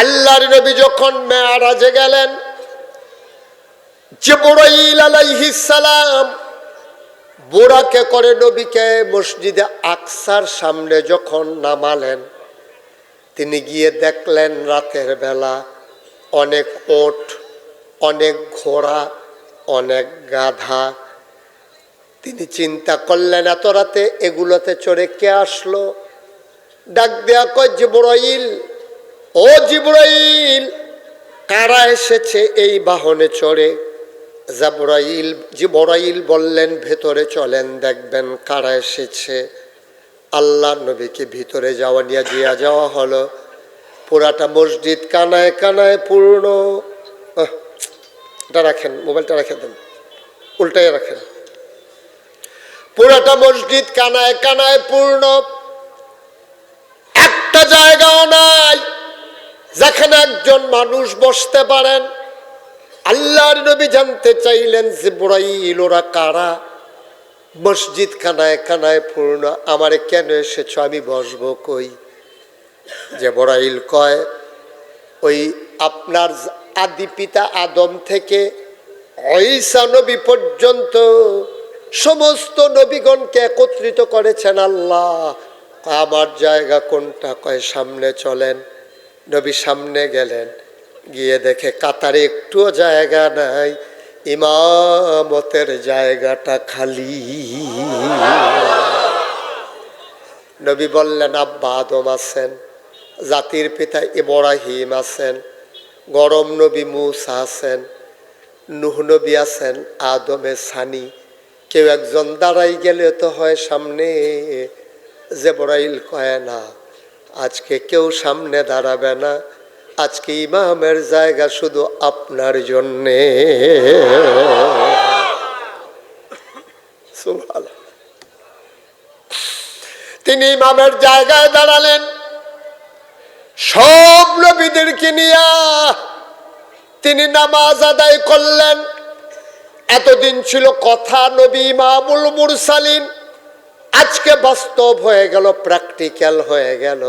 আল্লাহর নবী যখন মেয়ারাজে গেলেন, জিবরাইল আলাইহিস সালাম বুড়াকে করে নবীকে মসজিদে আকসার সামনে যখন নামালেন, তিনি গিয়ে দেখলেন রাতের বেলা অনেক ওট, অনেক ঘোড়া, অনেক গাধা। তিনি চিন্তা করলেন, এত রাতে এগুলোতে চড়ে কে আসলো? ডাক দেয়া কয়, জিবরাইল ও জিবরাইল, কারা এসেছে এই বাহনে চড়ে? জাবরাইল, জিবরাইল বললেন, ভেতরে চলেন, দেখবেন কারা এসেছে। আল্লাহ নবীকে ভিতরে যাওয়া নিয়ে জিয়া যাওয়া হলো। পুরাটা মসজিদ কানায় কানায় পূর্ণ। এটা রাখেন, মোবাইলটা রেখে দেন, উল্টাই রাখেন। পুরাটা মসজিদ কানায় কানায় পূর্ণ। একটা জায়গাও নাই। যেখানে একজন মানুষ বসতে পারেন, আল্লাহর নবী জানতে চাইলেন যে বুড়াইল ওরা কারা? মসজিদ কানায় কানায় পূর্ণ আমারে কেন এসেছ? আমি বসবো কই? যে বড়াইল কয়, ওই আপনার আদি পিতা আদম থেকে ঐসা নবী পর্যন্ত সমস্ত নবীগণকে একত্রিত করেছেন আল্লাহ। আমার জায়গা কোনটা? কয়, সামনে চলেন। নবী সামনে গেলেন, গিয়ে দেখে কাতারে একটুও জায়গা নাই, ইমামতের জায়গাটা খালি। নবী বললেন, আব্বা আদম আছেন, জাতির পিতা ইব্রাহিম আছেন, গরম নবী মুসা আছেন, নুহ নবী আছেন, আদমে সানি। কেউ একজন দাঁড়াই গেলে তো হয় সামনে যে জেবরাইল কয় না আজকে কেউ সামনে দাঁড়াবে না। আজকে ইমামের জায়গা শুধু আপনার জন্যে। তিনি ইমামের জায়গায় দাঁড়ালেন। সব নবীদেরকে নিয়া তিনি নামাজ আদায় করলেন। এতদিন ছিল কথা নবী ইমামুল মুরসালিন। আজকে বাস্তব হয়ে গেল প্র্যাকটিক্যাল হয়ে গেল।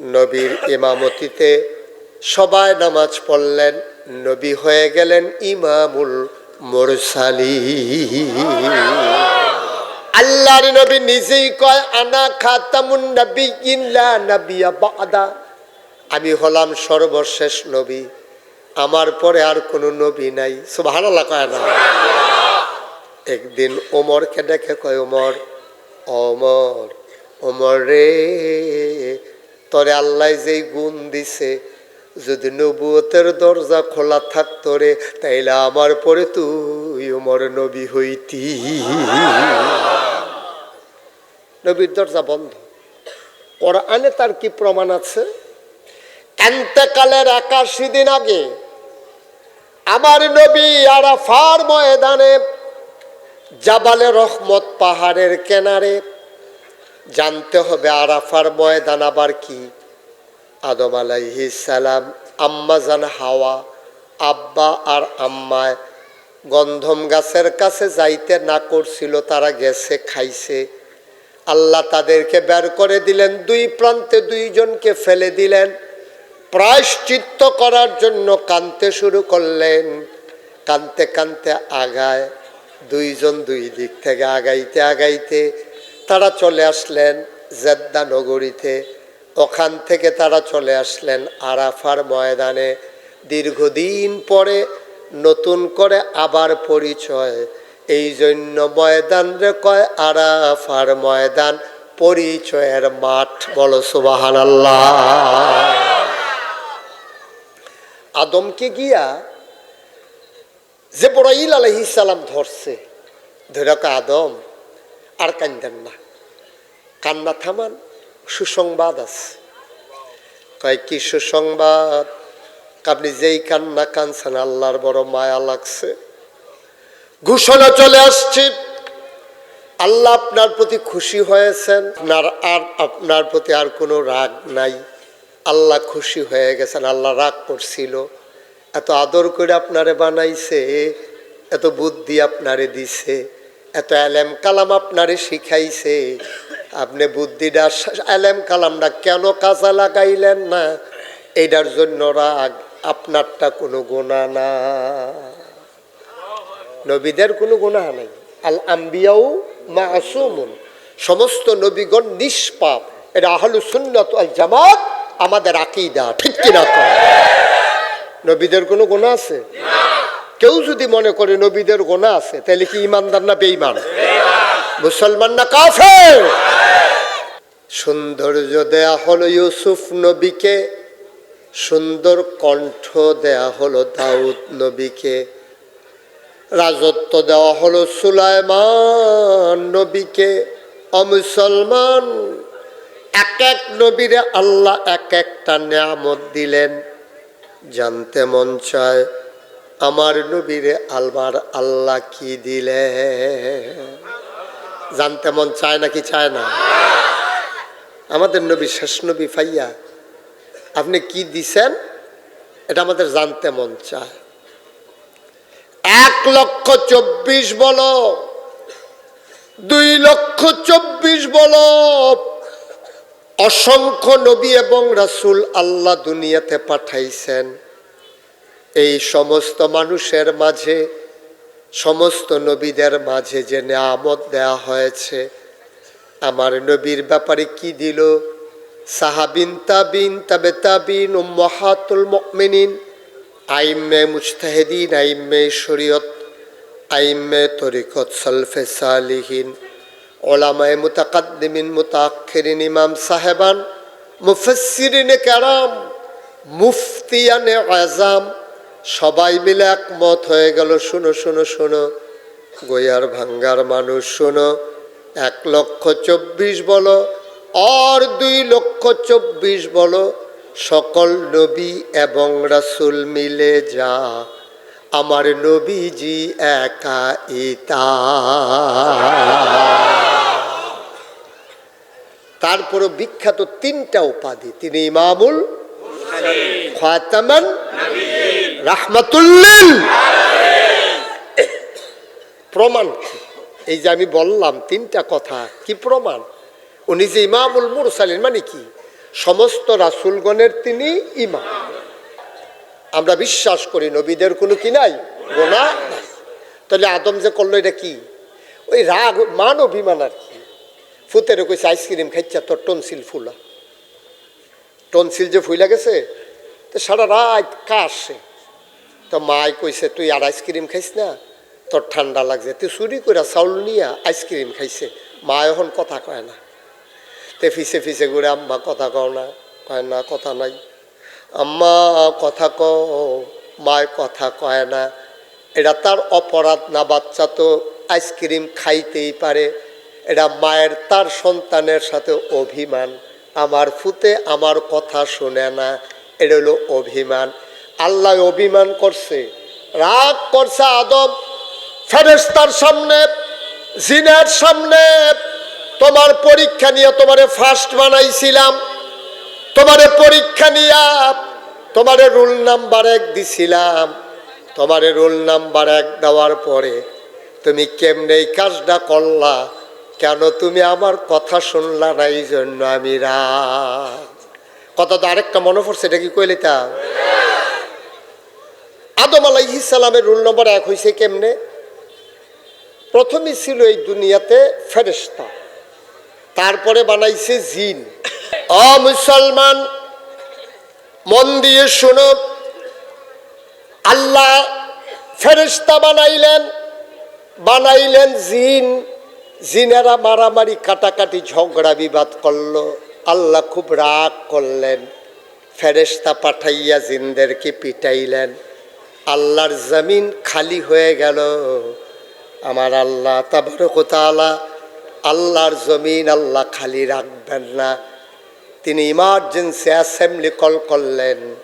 নবীর ইমামতিতে সবাই নামাজ পড়লেন, নবী হয়ে গেলেন ইমামুল মুরসালি আল্লাহর নবী নিজেই কয়, আনা খাতামুন নবী ইল্লা নবিয়া বাদা। আমি হলাম সর্বশেষ নবী। আমার পরে আর কোনো নবী নাই। সুবহানাল্লাহ কয় না। একদিন ওমরকে ডেকে কয়, ওমর অমর ওমর রে, তরে আল্লাহ যেই গুণ দিছে, যদি নবুয়তের দরজা খোলা থাকতো রে, তাইলে আমার পরে তুই ওমর নবী হইতি। নবীর দরজা বন্ধ। কোরআনে তার কি প্রমাণ আছে? এন্তেকালের একাশি দিন আগে আমার নবী আরাফার ময়দানে জাবালে রহমত পাহাড়ের কেনারে জানতে হবে আরাফার ময়দান আবার কি। আদম আলাইহি সালাম, আম্মা জান হাওয়া, আব্বা আর আম্মায় গন্ধম গাছের কাছে যাইতে না করছিল, তারা গেছে, খাইছে। আল্লাহ তাদেরকে বের করে দিলেন, দুই প্রান্তে দুইজনকে ফেলে দিলেন। প্রায়শ্চিত্ত করার জন্য কানতে শুরু করলেন, কানতে কানতে আগায়, দুইজন দুই দিক থেকে আগাইতে আগাইতে তারা চলে আসলেন জেদ্দা নগরীতে। ওখান থেকে তারা চলে আসলেন আরাফার ময়দানে। দীর্ঘদিন পরে নতুন করে আবার পরিচয়। এই জন্য ময়দান রে কয় আরাফার ময়দান, পরিচয়ের মাঠ বলো সুবাহান আদমকে গিয়া যে বড়াইল আলহি সালাম ধরছে। ধরে আদম আর কান্দেন না। কান্না থামান সুসংবাদ আছে। কয়, কি সুসংবাদ? আপনি যেই কান্না কানছেন আল্লাহর বড় মায়া লাগছে। ঘোষণা চলে আসছে, আল্লাহ আপনার প্রতি খুশি হয়েছেন। আপনার আর, আপনার প্রতি আর কোনো রাগ নাই। আল্লাহ খুশি হয়ে গেছেন, আল্লাহ রাগ করছিল। এত আদর করে আপনারে বানাইছে, এত বুদ্ধি আপনারে দিছে। এত এলেম কালাম আপনারে শিখাইছে। আপনি বুদ্ধিটা এলেম কালামটা কেন কাজে লাগাইলেন না? এইটার জন্য রাগ, আপনারটা কোনো গোনা না। নবীদের কোনো গুনাহ নাই। আল আম্বিয়াও মাসুমুন। সমস্ত নবীগণ নিষ্পাপ। এটা আহলু সুন্নত আল জামাত, আমাদের আকিদা। ঠিক কিনা নবীদের কোনো গুণা আছে? কেউ যদি মনে করে নবীদের গোনা আছে, তাহলে কি ইমানদার না বেঈমান? মুসলমান না কাফের? সৌন্দর্য দেয়া হলো ইউসুফ নবীকে, সুন্দর কণ্ঠ দেয়া হলো দাউদ নবীকে, রাজত্ব দেওয়া হলো সুলাইমান নবীকে। অমুসলমান এক এক নবীরে আল্লাহ এক একটা নিয়ামত দিলেন, জানতে মন চায় আমার নবীরে আলবার আল্লাহ কি দিলে? জানতে মন চায় নাকি চায় না? আমাদের নবী শেষ নবী ফাইয়া, আপনি কি দিছেন? এটা আমাদের জানতে মন চায়। এক লক্ষ চব্বিশ বলো, দুই লক্ষ চব্বিশ বলো, অসংখ্য নবী এবং রাসূল আল্লাহ দুনিয়াতে পাঠাইছেন। এই সমস্ত মানুষের মাঝে, সমস্ত নবীদের মাঝে যে নিয়ামত দেয়া হয়েছে, আমার নবীর ব্যাপারে কি দিল? সাহাবিন তাবিন, তাবে তাবিন ও মহাতুল মমিনিন আইমে মুজতাহেদিন আইমে শরীয়ত আইমে তরিকত সলফে সালিহীন, ওলামায় মুতাকাদ্দিমিন মুতাক্ষরিন ইমাম সাহেবান মুফসিরিনে কারাম, মুফতিয়ানে আজাম সবাই মিলে একমত হয়ে গেল, শুনো শুনো শুনো। গোয়ার ভাঙ্গার মানুষ, শোনো। এক লক্ষ চব্বিশ বলো, আর দুই লক্ষ চব্বিশ বলো। সকল নবী এবং রাসুল মিলে যা। আমার নবীজি একা ইতা। তারপরও বিখ্যাত তিনটা উপাধি, তিনি ইমামুল খাতামান রাহমাতুল্লিল। প্রমাণ এই যে আমি বললাম তিনটা কথা, কি প্রমাণ? উনি যে ইমামুল মুরসালিন মানে কি? সমস্ত রাসুলগণের তিনি ইমাম। আমরা বিশ্বাস করি নবীদের কোনো কি নাই? গোনা নাই। তাহলে আদম যে করল এটা কি? ওই রাগ, মান অভিমান আর কি। ফুতের কইছে, আইসক্রিম খাইছা তোর টনসিল ফুলা। টনসিল যে ফুলা গেছে, তো সারা রাত কাশে। তো মায় কইছে, তুই আর আইসক্রিম খাইস না? তোর ঠান্ডা লাগছে। তুই চুরি করে চাউল নিয়া আইসক্রিম খাইছে। মা এখন কথা কয় না। তে ফিসে ফিসে ঘুরে, আম্মা, কথা কও না। কয়, না, কথা নাই। আম্মা, কথা ক মায় কথা কয় না। এটা তার অপরাধ না বাচ্চা তো আইসক্রিম খাইতেই পারে। এটা মায়ের, তার সন্তানের সাথে অভিমান। আমার ফুতে আমার কথা শোনে না। এটা হলো অভিমান। আল্লাহ অভিমান করছে, রাগ করছে আদম ফেরেস্তার সামনে, জিনের সামনে, তোমার পরীক্ষা নিয়ে তোমারে ফার্স্ট বানাইছিলাম, তোমারে পরীক্ষা নিয়া তোমারে রোল নাম্বার এক দিছিলাম, তোমারে রোল নাম্বার এক দেওয়ার পরে তুমি কেমনে এই কাজটা করলা, কেন তুমি আমার কথা শুনলা না এই জন্য আমি রাগ। কথা তো আরেকটা মনে পড়ছে, এটা কি কইলে তা? আদম আলাইহিস সালামের রুল নম্বর এক হয়েছে কেমনে? প্রথমে ছিল এই দুনিয়াতে ফেরেস্তা তারপরে বানাইছে জিন। অ মুসলমান, মন দিয়ে শোনো, আল্লাহ ফেরেস্তা বানাইলেন বানাইলেন জিন। জিনেরা মারামারি, কাটাকাটি, ঝগড়া, বিবাদ করল। আল্লাহ খুব রাগ করলেন। ফেরেস্তা পাঠাইয়া জিনদেরকে পিটাইলেন। আল্লাহর জমিন খালি হয়ে গেল। আমার আল্লাহ তাবারকতালা আল্লাহর জমিন আল্লাহ খালি রাখবেন না। তিনি ইমার্জেন্সি অ্যাসেম্বলি কল করলেন।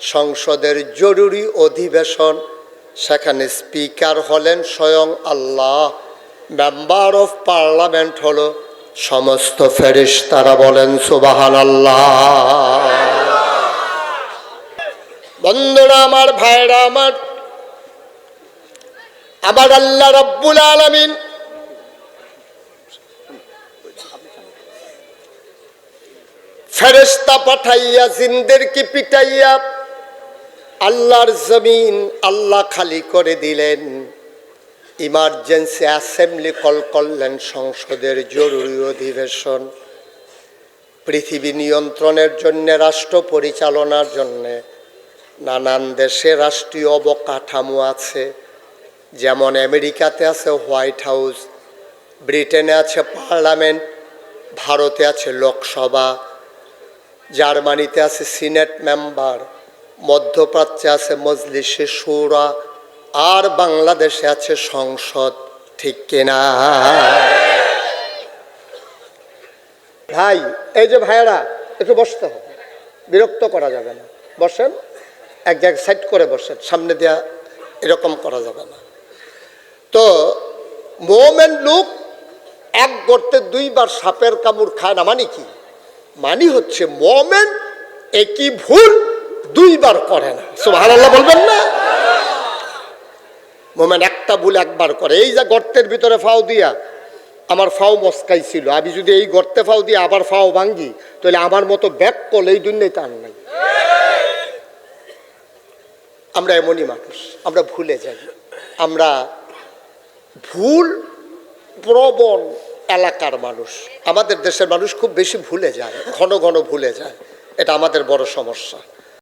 সংসদের জরুরি অধিবেশন। সেখানে স্পিকার হলেন স্বয়ং আল্লাহ। মেম্বার অফ পার্লামেন্ট হলো সমস্ত ফেরিস তারা বলেন সুবাহান আল্লাহ বন্ধুরা আমার ভাইরা আমার। আবার আল্লাহ রব্বুল আলমিন। ফেরেস্তা পাঠাইয়া, জিনদেরকে পিটাইয়া আল্লাহর জমিন আল্লাহ খালি করে দিলেন। ইমার্জেন্সি অ্যাসেম্বলি কল করলেন সংসদের জরুরি অধিবেশন। পৃথিবী নিয়ন্ত্রণের জন্য, রাষ্ট্র পরিচালনার জন্যে। নানান দেশে রাষ্ট্রীয় অবকাঠামো আছে, যেমন আমেরিকাতে আছে হোয়াইট হাউস, ব্রিটেনে আছে পার্লামেন্ট, ভারতে আছে লোকসভা, জার্মানিতে আছে সিনেট মেম্বার, মধ্যপ্রাচ্যে আছে মজলিসে সুরা, আর বাংলাদেশে আছে সংসদ, ঠিক কিনা? ভাই, এই যে ভাইয়েরা, একটু বসতে হবে, বিরক্ত করা যাবে না। বসেন। এক জায়গায় সাইড করে বসেন, সামনে দেয়া এরকম করা যাবে না। তো মোমেন লোক এক গর্তে দুইবার সাপের কামড় খায় না মানে কি? মানি হচ্ছে মোমেন একই ভুল দুইবার করে না। সুবহানাল্লাহ বলবেন না? মোমেন একটা ভুল একবার করে। এই যে গর্তের ভিতরে ফাও দিয়া আমার ফাও মস্কাই ছিল আমি যদি এই গর্তে ফাও দিয়ে আবার ফাও ভাঙ্গি, তাহলে আমার মতো ব্যাক কল এই দুনিয়ায় তার নাই। আমরা এমনই মানুষ, আমরা ভুলে যাই। আমরা ভুল প্রবণ এলাকার মানুষ। আমাদের দেশের মানুষ খুব বেশি ভুলে যায়, ঘন ঘন ভুলে যায়। এটা আমাদের বড় সমস্যা।